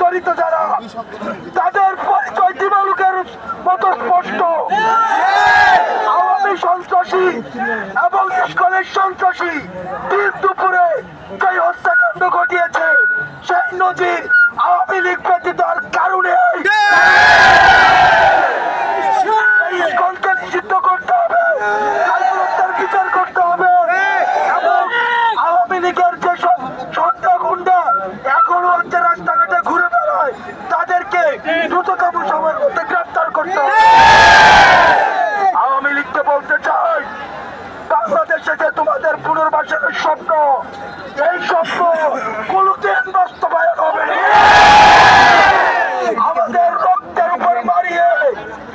জড়িত যারা তাদের মতো স্পষ্ট। আওয়ামী সন্ত্রাসী এবং নিষ্কলের সন্ত্রাসী দিন দুপুরে যে হত্যাকাণ্ড ঘটিয়েছে সেই নজির আওয়ামী লীগ ব্যতীত কারণে পুনর্বাসনের স্বপ্ন, এই স্বপ্ন কোনদিন বাস্তবায়ন হবে আমাদের রক্তের উপরে মারিয়ে,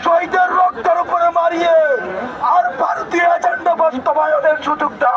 শহীদের রক্তের উপরে মারিয়ে আর ভারতীয় এজেন্ডা বাস্তবায়নের সুযোগটা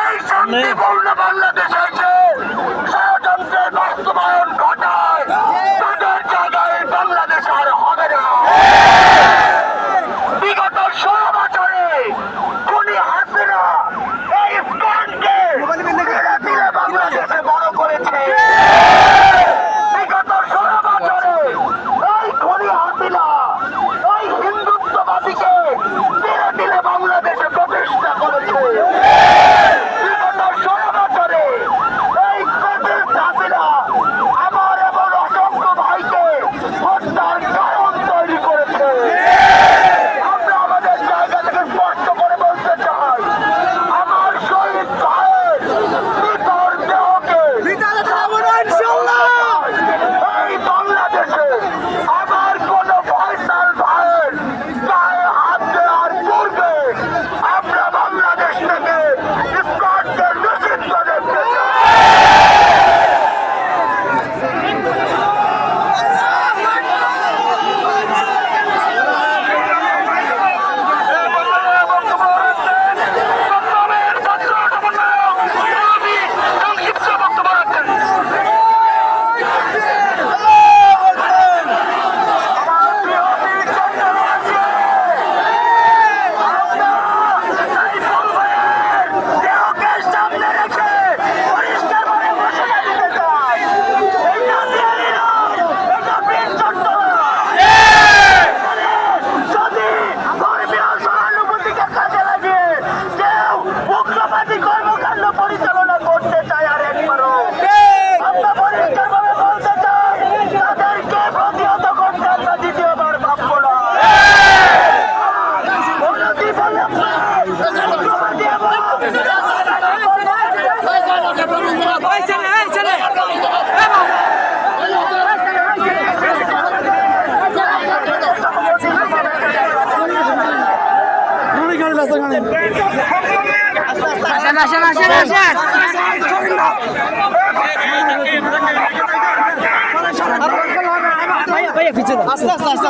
এই শান্তিপূর্ণ বাংলাদেশের আসেন আসেন আসেন আস্তে আস্তে আস্তে